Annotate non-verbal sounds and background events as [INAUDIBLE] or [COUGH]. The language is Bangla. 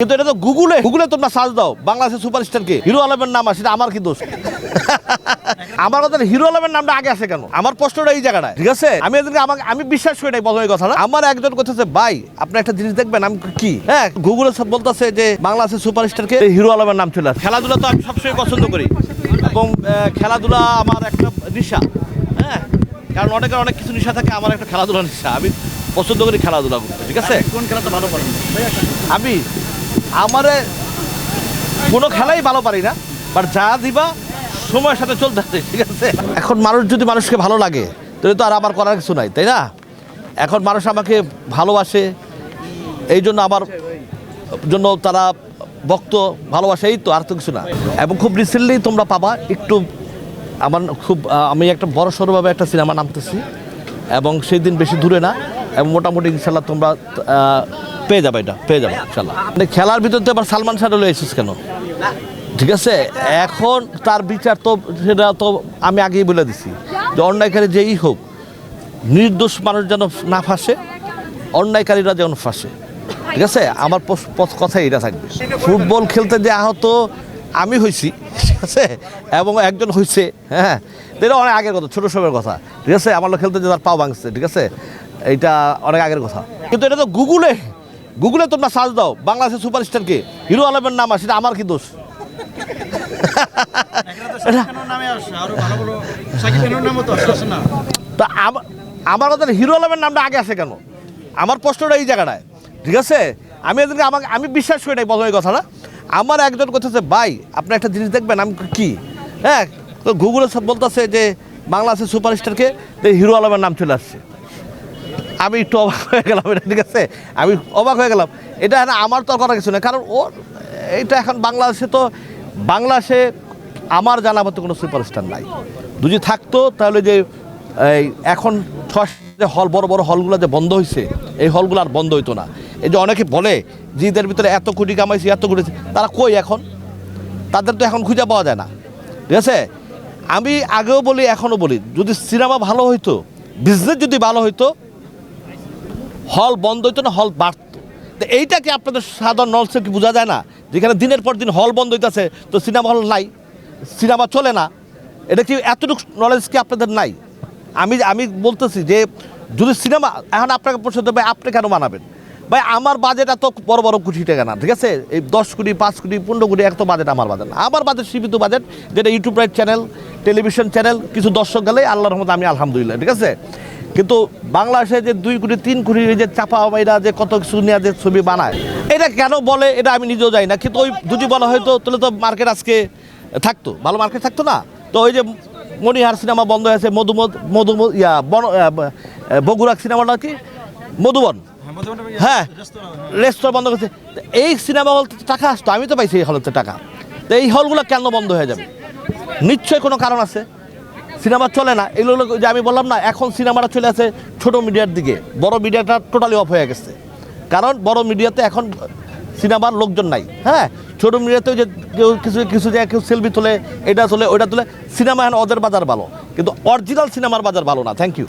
কিন্তু এটা তো গুগলে গুগলে তোমরা সার্চ দাও বাংলাদেশের সুপারস্টার কে। হিরো আলমের নাম আসে আমার কি দোষ? [LAUGHS] আমার কথা হিরো আলমের নামটা আগে আসে কেন? আমার প্রশ্নটা এই জায়গাটায়। ঠিক আছে। আমি এদেরকে আমাকে আমি বিশ্বাস করি নাই প্রথমে কথা না আমার একজন কথাছে ভাই আপনি একটা জিনিস দেখবেন আমি কি হ্যাঁ গুগলে সব বলতেছে যে বাংলাদেশের সুপারস্টার কে হিরো আলমের নাম চলে আসে। খেলাধুলা তো আমি সবসময় পছন্দ করি। এবং খেলাধুলা আমার একটা নেশা হ্যাঁ? কারণ অনেকের অনেক কিছু নেশা থাকে আমার একটা খেলাধুলা নেশা। আমি পছন্দ করি খেলাধুলা ঠিক আছে? কোন খেলাটা ভালো পারেন আমি আমারে কোনো খেলাই ভালো পারি না বাট যা দিবা, সময়ের সাথে চলতে হবে, ঠিক আছে? এখন মানুষ যদি মানুষকে ভালো লাগে, তাহলে তো আর আমার করার কিছু নাই, তাই না? এখন মানুষ আমাকে ভালোবাসে, এই জন্য আমার জন্য তারা ভক্ত, ভালোবাসে, এই তো আর তো কিছু না। এবং খুব রিসেন্টলি তোমরা পাবা, একটু আমার খুব আমি একটা বড় সড়োভাবে একটা সিনেমা নামতেছি, এবং সেই দিন বেশি দূরে না এবং মোটামুটি ইনশাল্লাহ তোমরা পেয়ে যাবে এটা, পেয়ে যাবে ইনশাল্লাহ খেলার ভিতর তো আবার সালমান শাহ এসেছিস কেন? ঠিক আছে? এখন তার বিচার তো, সেটা তো আমি আগেই বলে দিছি, যে অন্যায়কারী যেই হোক, নির্দোষ মানুষ যেন না ফাঁসে, অন্যায়কারীরা যেন ফাঁসে। ঠিক আছে? আমার কথা এটা থাকবে। ফুটবল খেলতে যে আহত আমি হয়েছি ঠিক আছে? এবং একজন হয়েছে হ্যাঁ? এটা অনেক আগের কথা, ছোটো সময়ের কথা। ঠিক আছে? আমার খেলতে যে তার পাও ভাঙছে, ঠিক আছে? এইটা অনেক আগের কথা। কিন্তু এটা তো গুগলে গুগলে তোমরা সার্চ দাও, বাংলাদেশের সুপারস্টারকে হিরো আলমের নাম আসে এটা আমার কি দোষ? তো আমার কথা হিরো আলমের নামটা আগে আসে কেন? আমার প্রশ্নটা এই জায়গাটায়। ঠিক আছে? আমি এদেরকে আমাকে আমি বিশ্বাস করি নাই প্রথমে কথা না আমার একজন কথাছে ভাই, আপনি একটা জিনিস দেখবেন, আমি কি? হ্যাঁ তো গুগলে সব বলতেছে যে বাংলাদেশের সুপারস্টারকে হিরো আলমের নাম চলে আসছে। আমি একটু অবাক হয়ে গেলাম, এটা ঠিক আছে? আমি অবাক হয়ে গেলাম। এটা আমার তো করার কিছু না কারণ ওর এটা এখন বাংলাদেশে তো, বাংলাদেশে আমার জানা মতো কোনো সুপারস্টার নাই। যদি থাকতো, তাহলে যে, এই, এখন ছয় যে হল, বড় বড় হলগুলো যে বন্ধ হয়েছে এই হলগুলো আর বন্ধ হইতো না। এই যে অনেকে বলে যে ভিতরে এত কোটি কামাইছি, এত কোটি, তারা কই এখন? তাদের তো এখন খুঁজে পাওয়া যায় না। ঠিক আছে? আমি আগেও বলি, এখনও বলি, যদি সিনেমা ভালো হইতো বিজনেস যদি ভালো হইতো হল বন্ধ হইতো না, হল বাড়তো। তো এইটা কি আপনাদের সাধারণ নলসে কি বোঝা যায় না? যেখানে দিনের পর দিন হল বন্ধ হইতেছে, তো সিনেমা হল নাই, সিনেমা চলে না। এটা কি এতটুকু নলেজ কি আপনাদের নাই? আমি আমি বলতেছি যে, যদি সিনেমা, এখন আপনাকে প্রশ্ন দেবে আপনি কেন মানাবেন ভাই, আমার বাজেট এত বড় বড় কোটি টাকা না, ঠিক আছে? এই দশ কোটি, পাঁচ কোটি, পনেরো কোটি এত বাজেট আমার বাজেট না। আমার বাজেট সীমিত বাজেট যেটা YouTube right channel television channel কিছু দর্শক গেলে আল্লাহর রহমত আমি আলহামদুলিল্লাহ, ঠিক আছে? কিন্তু বাংলাদেশে যে দুই কোটি তিন কোটি যে চাপা এরা যে কত কিছু নিয়ে যে ছবি বানায় এটা কেন বলে এটা আমি নিজেও যাই না। কিন্তু ওই যদি বলা হয়তো তাহলে তো মার্কেট আজকে থাকতো ভালো মার্কেট থাকতো না। তো ওই যে মণিহার সিনেমা বন্ধ হয়েছে মধুমদ মধু ইয়া বন আহ, বগুড়া সিনেমাটা কি? মধুবন। হ্যাঁ রেস্তোরাঁ। বন্ধ করছে। এই সিনেমা হল টাকা আসতো আমি তো পাইছি এই হলতে টাকা। তো এই হলগুলো কেন বন্ধ হয়ে যাবে? নিশ্চয়ই কোনো কারণ আছে। সিনেমা চলে না। এগুলো যে আমি বললাম না, এখন সিনেমাটা চলে আসে ছোট মিডিয়ার দিকে। বড় মিডিয়াটা টোটালি অফ হয়ে গেছে। কারণ বড় মিডিয়াতে এখন সিনেমার লোকজন নাই। হ্যাঁ ছোট মিডিয়াতেও যে কেউ কিছু কিছু জায়গায় কেউ সেলফি তোলে, এটা তোলে, ওইটা তোলে, সিনেমা এখন ওদের বাজার ভালো। কিন্তু অরিজিনাল সিনেমার বাজার ভালো না। Thank you